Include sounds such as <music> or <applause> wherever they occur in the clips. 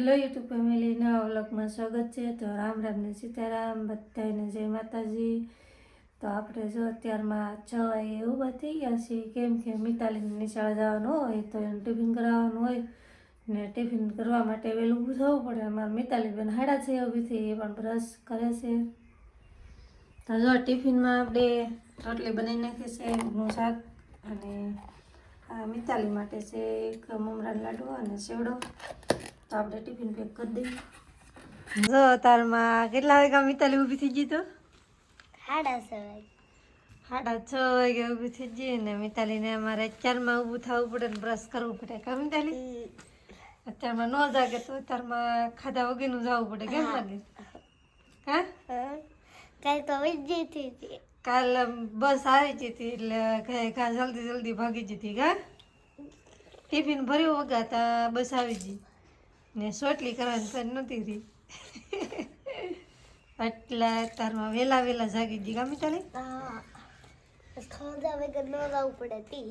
Hello YouTube ફેમિલીના નવા સ્વાગત છે. તો રામ રામ ને સીતારામ બધાને જય માતાજી. તો આપણે જો અત્યારમાં છ વાગે ઊભા થઈ ગયા છીએ. કેમ કે મિતાલીની નિશાળ જવાનું હોય, તો એનું ટિફિન કરાવવાનું હોય. ને ટિફિન કરવા માટે વહેલું ઊભું થવું પડે. અમારા મિતાલી બેન હાડા છે ઊભી થઈ, એ પણ બ્રશ કરે છે. તો જો ટિફિનમાં આપણે રોટલી બનાવી નાખી છે હું શાક અને આ મિતાલી માટે છે એક મમરા લાડુ અને સેવડો તો આપણે ટિફિન પેક કરી દઈએ. જો તારમાં કેટલા વાગ્યા મિતાલી ઊભી થઈ ગઈ તો? સાડા સવાય સાડા છ વાગે ઊભી થઈ ગઈ ને મિતાલીને અમારે અત્યારમાં ઊભું થવું પડે ને બ્રશ કરવું પડે. કા મિતાલી અત્યારમાં ન જાગે તો અત્યારમાં ખાધા વગરનું જવું પડે કેમ લાગે? હા? કાંઈ તો થઈ હતી. કાલ બસ આવી જતી હતી એટલે ઘા જલ્દી જલ્દી ભાગી જતી કા ટિફિન ભર્યું વગાતા બસ આવી ગઈ. ને સોટલી કરવાની સર નહોતી રહી એટલે તારમાં વેલા વેલા જાગી દી ગમી મિતાલી ખાધા વગર ન જવું પડે તી.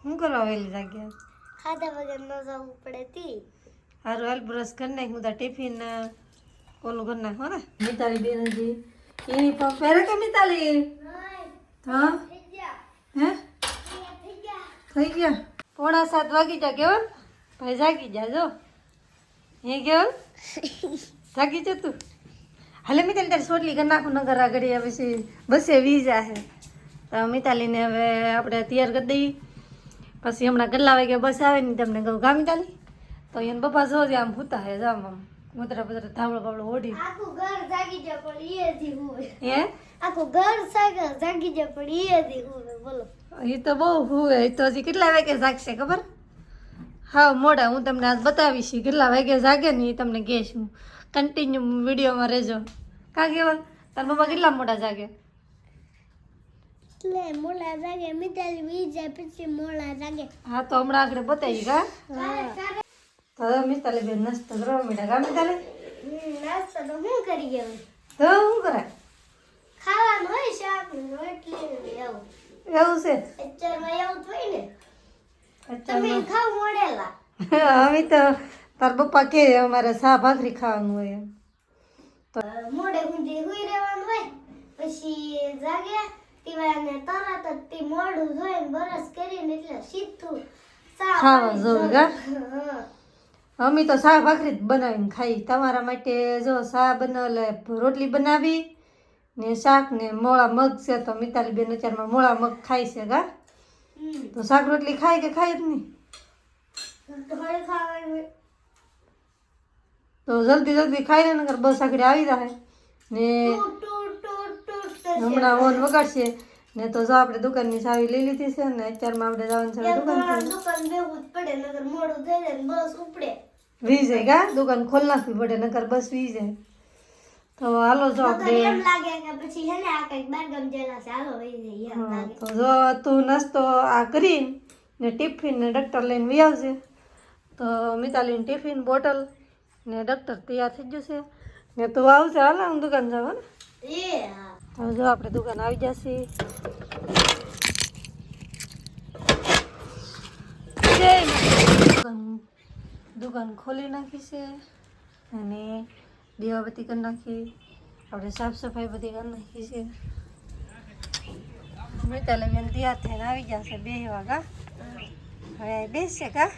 શું કરવા વેલી જાગ્યા? ખાધા વગર ન જવું પડે તી. સારું હાલ બ્રશ કરી નાખ હું તાર ટિફિન ઓલું કરી નાખો ને. મિતાલી બેન હજી યુનિફોર્મ પહેરે કે મિતાલી? હા? હે? થઈ ગયા. પોણા સાત વાગી જા કેવા ભાઈ જાગી જા જો. હે કેવલ જાગી જતું તું. હાલે મિતાલી તારી સોટલી કરી નાખું નગર આગળ પછી બસે વીજા જાહે. તો મિતાલીને હવે આપણે તૈયાર કરી દઈએ. પછી હમણાં કેટલા વાગે બસ આવે ને તમને કહું. ગા મિતાલી? તો એને બપા જો આમ ભૂતા હે જામ આમ મુદ્રા પુદ્રા ધાબળો બાબળો ઓઢી. આખું ઘર જાગી જાય પણ એ દી હું. હે? આખું ઘર જાગી જાય પણ એ દી હું. બોલો. એ તો બહુ હુવે એ તો હજી કેટલા વાગે જાગશે ખબર? હા મોડા હું તમને આજ બતાવીશ કેટલા વાગે જાગે ને એ તમને કહીશ હું કન્ટિન્યુ વિડીયોમાં રહેજો. કા કેવલ તાર મમ્મા કેટલા મોડા જાગે? એટલે મોડા જાગે મિતાલી વી જાય પછી મોડા જાગે. હા તો હમણાં આગળ બતાવી કા તો મિતાલી બેન નાસ્તો કરવા માંડ્યા કા મિતાલી? નાસ્તો તો હું કરી ગયો તો શું કરે ખાવાનું હોય શાક રોટલી એવું. એવું છે? અત્યારમાં એવું હોય ને. અમે તો તાર પપ્પા કે અમારે સા ભાખરી ખાવાનું હોય એમ. મોડે સુધી હુઈ રહેવાનું હોય પછી જાગ્યા તીવાને તરત જ તે મોડું જોઈને બરસ કરીને એટલે સીધું ખાવા જોવે જોવે. અમે તો શાક ભાખરી જ બનાવીને ખાઈ. તમારા માટે જો શા બનાવેલા રોટલી બનાવી ને શાક ને મોળા મગ છે તો મિતાલી બેન અત્યારમાં મોળા મગ ખાય છે ગા. તો શાક રોટલી ખાય કે ખાય જ નહીં. તો જલ્દી જલ્દી ખાઈ લે બસ આગળ આવી જાય ને. હમણાં ઓન વગાડશે. ને તો જો આપણે દુકાનની ચાવી લઈ લીધી છે ને અત્યારમાં આપણે જવાનું છે દુકાન દુકાન બેવું પડે નકર મોડું થઈ જાય બસ ઉપડે. વી જાય ગા દુકાન ખોલ નાખવી પડે નકર બસ વી જાય તો હાલો જો આપણે એમ લાગે કે પછી હે ને આ કંઈક બારગામ જેલા છે હાલો વહી જઈએ એમ લાગે. તો જો તું નાસ્તો આ કરી ને ટિફિન ને ડૉક્ટર લઈને વી આવજે. તો મિતાલીને ટિફિન બોટલ ને ડૉક્ટર તૈયાર થઈ જશે ને તું આવશે હાલ હું દુકાન જાવ ને એ હા. જો આપણે દુકાન આવી જશે. દુકાન ખોલી નાખી છે. અને દીવાબત્તી કરી નાખી આપણે સાફ સફાઈ બધી કરી નાખી છે મિતાલે બેન તૈયાર થઈને આવી જશે બે વાગા હવે બેસશે કા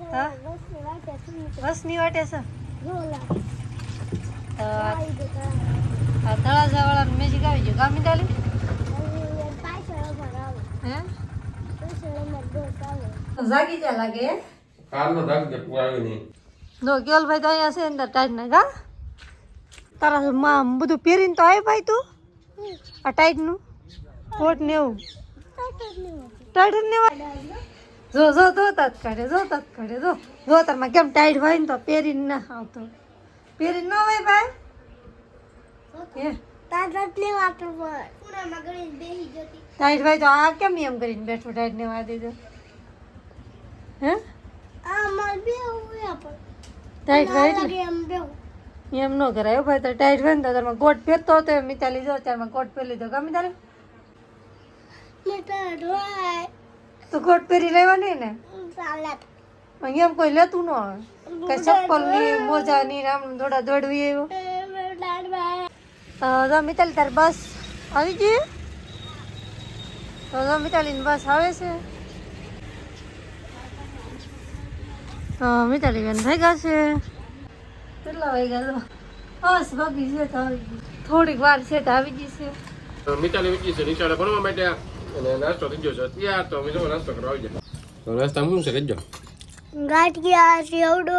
છે. બસની વાટે છે? બસની વાટે તો આ આવી જતા. તળાજાવાળાનું મેજિક આવી ગયું ગામી આવે. જાગી જા લાગે હે? કાલનો ધાક જે તું નહીં નો કેવલભાઈ તો અહીંયા છે ને ટાઈટ ના ગા તારા માં બધું પહેરીને તો આવી ભાઈ તું? આ ટાઈટનું કોટ ને એવું? ટાઈટ ને જો જો તો તત કરે જો તત કરે જો. જો, તારમાં કેમ ટાઈટ હોય ને તો પહેરીને ના આવતો પહેરીને ન હોય ભાઈ? હે? ટાઈટ ભાઈ તો આ કેમ એમ કરીને બેઠો, ટાઈટ ને વાય દીધો હે? આ માર બેહું હોય ટાઈટ હોય એટલે. એમ ન કરાય ભાઈ તો ટાઈટ હોય ને તો તારમાં કોટ પહેરતો હતો એમ મિતાલી જો ત્યારમાં કોટ પહેરી લીધો. કા તારે. તો કોટ પહેરી લેવાની ને? એમ કોઈ લેતું ન આવે કઈ ચપ્પલની મોજા ની આમ થોડા દોડવી આવ્યો તો મિતાલી તારી બસ આવી ગઈ? તો મિતાલી બસ આવે છે. તો મિતાલી બેન ભેગા છે. કેટલા વાગ્યા બસ બગી છે તો થોડીક વાર છે તો આવી ગઈ છે. તો મિતાલી વીકી છે નિશાળે ભણવા માટે અને નાસ્તો થઈ ગયો છે અત્યાર તો અમે નાસ્તો કરવા આવી જાય તો નાસ્તામાં શું છે કહેજો ગાંઠિયા સેવડો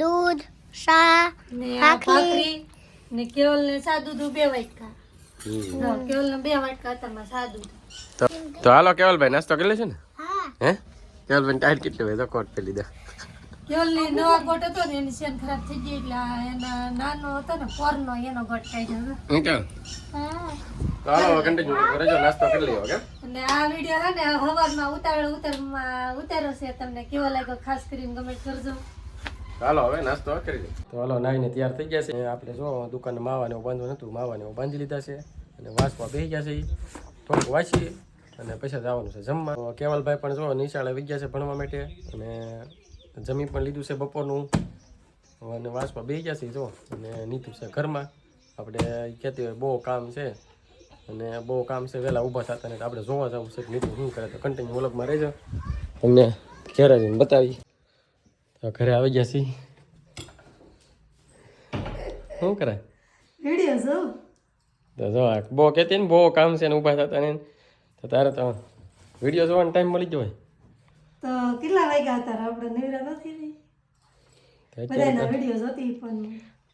દૂધ શા ને ભાખરી. ને કેવલ ને સાદું દૂધ બે વાટકા. કેવલ ને બે વાટકા હતા સાદું. તો હાલો કેવલભાઈ નાસ્તો કરી લેશે ને? હા. હે? કેવલભાઈ ટાઈટ કેટલી હોય તો કોટ કરી લીધા કેવલની નવા ગોટ હતો ને એની સેન ખરાબ થઈ ગઈ એટલે એના નાનો હતો ને પોરનો એનો ગોટ હતો. હું હા. તો હાલો કન્ટિન્યુ કરજો નાસ્તો કરી લઈએ કે અને આ વીડિયો હે ને હવારમાં ઉતાવળ ઉતારમાં ઉતારો છે તમને કેવો લાગ્યો? ખાસ કરીને કમેન્ટ કરજો. ચાલો હવે નાસ્તો કરી દઈએ તો હાલો નાઈને તૈયાર થઈ ગયા છે. આપણે જો દુકાને માવાને એવું બાંધવું નતું માવાને એવું બાંધી લીધા છે. અને વાંચવા બેસી ગયા છે થોડુંક વાંચીએ. અને પછી જવાનું છે જમવા. કેવલભાઈ પણ જો નિશાળે આવી ગયા છે ભણવા માટે અને જમી પણ લીધું છે બપોરનું. અને વાંચવા બે ગયા છે જો. અને નીતુ છે ઘરમાં. આપણે કહેતી હોય બહુ કામ છે. અને બહુ કામ છે વહેલા ઊભા થતા ને આપણે જોવા જવું છે કે નીતુ શું કરે તો કન્ટિન્યુ ઓલગમાં રહેજો તમને ઘેરે જઈને બતાવી. તો ઘરે આવી ગયા છીએ. શું કરે વીડિયો તો જો બહુ કહેતી ને બહુ કામ છે ને ઊભા થતા ને. તો તારે તો વીડિયો જોવાનો ટાઈમ મળી ગયો હોય. તો કેટલા વાગ્યા તારા આપણે નિવરા નથી રહી બધાના વીડિયો જોતી પણ.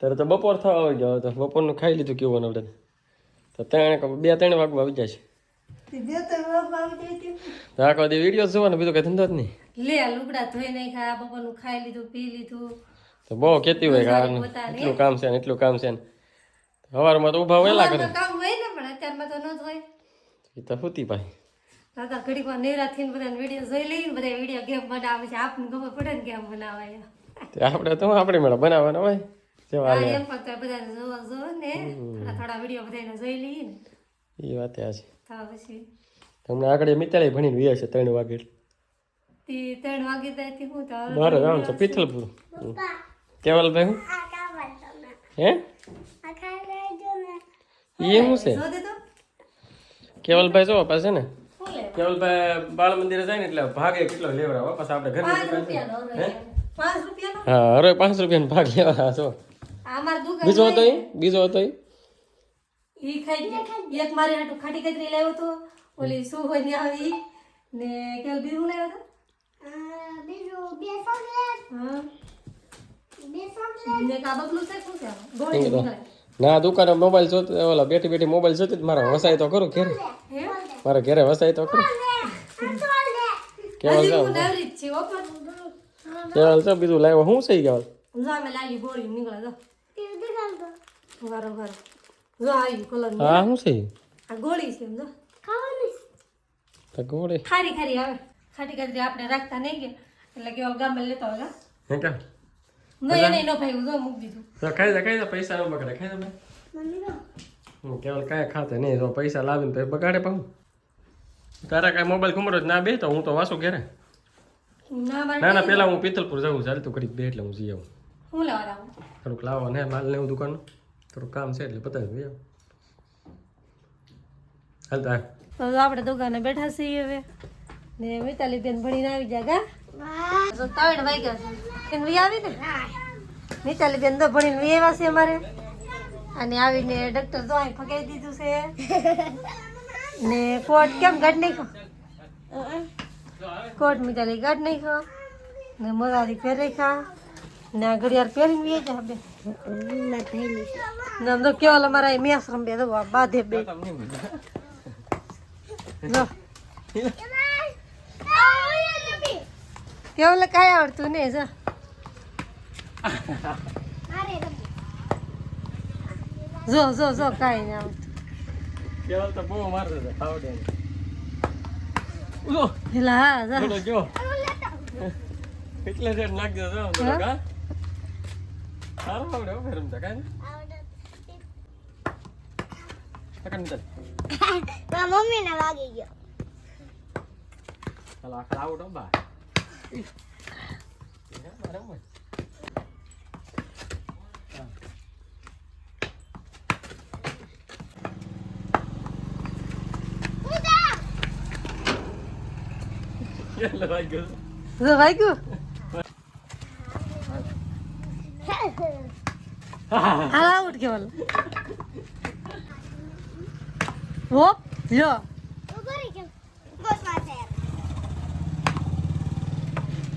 તારે તો બપોર થવા આવી ગયો. તો બપોરનું ખાઈ લીધું કેવું આપણે તો ત્રણ બે ત્રણ વાગવા આવી જાય છે. આખો દી વીડિયો જોવાનો બીજો કઈ ધંધો જ નહીં. લે લુગડા ધોઈ નાખ્યા બપોરનું ખાઈ લીધું પી લીધું. તો બહુ કેતી હોય કે એટલું કામ છે ને એટલું કામ છે ને. સવારમાં તો ઊભા વહેલા કરે. કામ હોય ને પણ અત્યારમાં તો ન જ હોય એ તો હોતી ભાઈ. કાકા ઘડીક વાર નેરા થઈને બધા વીડિયો જોઈ લઈને બધા વીડિયો ગેમ બનાવે છે. આપને ખબર પડે ને કેમ બનાવાય આપણે તો આપણે મેળા બનાવવાના હોય. જેવા હા એમ ફક્ત બધાને જોવા જો ને. થોડા થોડા વીડિયો બધાને જોઈ લઈએ ને. એ વાત આ છે. તો પછી તમને આગળ મિતાળી ભણીને વ્યા છે ત્રણ વાગે. તે ત્રણ વાગે ત્યાંથી હું તો મારે જવાનું છે પિથલપુર. કેવલભાઈ હું? હે? આ ખાઈ લેજો ને. એ હું છે? જો દે તો. કેવલભાઈ જો પાસે ને? કેવલભાઈ બાળ મંદિરે જાય ને એટલે ભાગે કેટલો લેવડાવો? પાછા આપણે રૂપિયાનો હા? અરે પાંચ રૂપિયાનો ભાગ લેવા છો. બીજો હતો બીજો હતો એ? ઈ ખાઈ ગયો એક મારી હાટુ ખાટી કતરી લાવ્યો તો. ઓલી શું હોય ને આવી? ને કેલ બીજું લાવ્યો તો? બીજું બે ચોકલેટ. હા. બે ચોકલેટ. ને કાબકલું છે શું છે? આ? ગોળી. ના દુકાને મોબાઈલ જોતો ઓલા બેઠી બેઠી મોબાઈલ જોતી મારે વસાય તો કરું ઘેરે. મારે ઘેરે વસાય તો કરું કેવલ જાવ. કેવલ છે બીજું લાવ્યો. શું છે કેવલ હા શું છે? ગોળી છે ગોળે. ખારી ખારી આવે. ખાટી ખાટી આપણે રાખતા નહીં કે. એટલે કેવલ ગામે લેતા હોય નહીં એને નો ભાઈ જો મૂકી દીધું. ખાઈ જા ખાઈ જા પૈસા ન બગડે ખાઈ હું કેવલ કાંઈ ખાતે નહીં તો પૈસા લાવીને પછી બગાડે પાઉં તારા કાંઈ મોબાઈલ ઘુમરો જ ના બે તો હું તો વાસું ઘેરે. ના ના પેલા હું પિત્તલપુર જાઉં ચાલતું ઘડીક બે એટલે હું જઈ આવું. હું લેવા આવું થોડુંક લાવો ને માલ લેવું દુકાન થોડુંક કામ છે એટલે પતાવી દઉં હાલ તો તો આપણે દુકાને બેઠા છીએ હવે. ને મિતાલી બેન ભણીને આવી જાય ગા. ત્રણ વાગ્યા છે. બેન વી આવી ને? મિતાલી બેન તો ભણીને વી આવ્યા છે અમારે. અને આવીને ડૉક્ટર તો અહીં ફગાઈ દીધું છે. <laughs> ને કોટ કેમ ગાઢ નહીં ખો કોટ મિતાલી ગાઢ નહીં ખો ને મોરારી પહેરી ખા ને ઘડિયાળ પહેરીને વી જા બે. ને આમ તો કેવલ અમારા મેસ રમે તો બાધે બે. લો. <laughs> કેવલ કાંઈ આવડતું નહીં જો. જો જો જો કાઈ નહીં આવડતું કેવલ તો બહુ મારતો છે નહીં. ઉલો, પેલા હા જો. બોલો જો. એટલે રેટ નાખી દો જો હા? સારું આવડે હો ફેરમ તો કાઈ મમ્મી ને વાગી ગયો. ચાલો આખા આવડો બા. એટલે વાગ્યો જો વાગ્યું? હાલ આઉટ કેવલ હોપ, લ્યો. ઊભો રહી ગયો બસમાં છે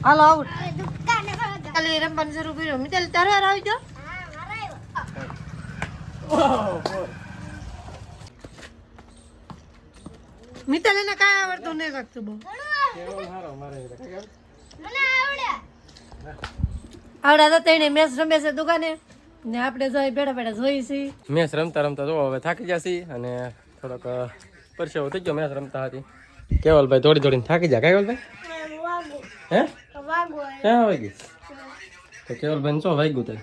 હાલો આઉટ. કાલે રમવાનું શરૂ કર્યું. મિતાલ તારે વાર આવી જાઓ હા. મિતાલ એને કાંઈ આવડતું નહીં લાગતું બહુ. આવડે. આવડા તો તેને મેચ રમે છે દુકાને. ને આપણે જોઈ બેઠા બેઠા જોઈ છીએ. મેચ રમતા રમતા જો હવે થાકી જશે અને થોડોક પરસેવો થઈ ગયો મેચ રમતા હતી કેવલભાઈ દોડી દોડીને થાકી જાય કેવલભાઈ વાગો હે? ક્યાં વાગી તો કેવલભાઈ શું વાગ્યું તઈ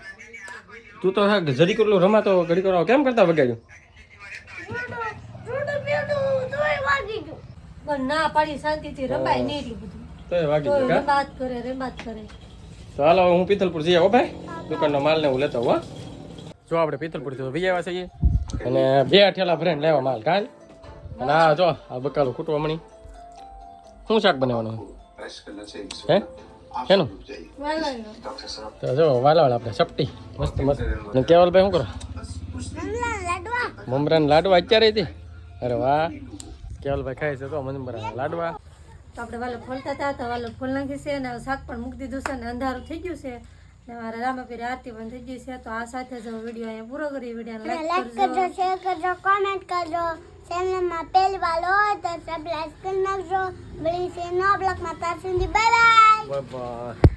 તું તો હા જરી કેટલું રમાતો ઘડી કરો કેમ કરતા વગાડ્યું રૂડું પીડું તોય વાગી ગયું પણ ના પાડી શાંતિથી રમાય નહીં એટલું બધું. તોય વાગી ગયું રમાત કરે રમાત કરે. તો હાલો હું પિથલપુર જઈ આવો ભાઈ. દુકાનનો માલ ને હું લેતો હોઉં જો આપણે પિથલપુરથી વી આવ્યા છીએ. અને બે ઠેલા ભરીને લેવા માલ કાલ અને આ જો આ બકાલું ખૂટવા મણી શું શાક બનાવવાનું હે? શેનું? તો જો વાલાવાળા આપણે ચપટી મસ્ત મસ્ત. કેવલભાઈ શું કરો? લાડવા. લાડવા. અત્યારે હતી અરે વાહ. કેવલભાઈ ખાય છે તો મમરાના લાડવા. તો આપણે વાલો ફોલતા હતા તો વાલો ફોલ નાખી છે અને શાક પણ મૂકી દીધું છે અને અંધારું થઈ ગયું છે. ને મારા રામાપીરી આરતી પણ થઈ ગઈ છે તો આ સાથે જ વીડિયો અહીંયા પૂરો કરી વીડિયો લાઈક કરજો. શેર કરજો કોમેન્ટ કરજો. ચેનલમાં પહેલી વાર હોય તો સબસ્ક્રાઇબ કરી નાખજો. મળી છે નવા બ્લોગમાં ત્યાં સુધી બાય બાય બાય બાય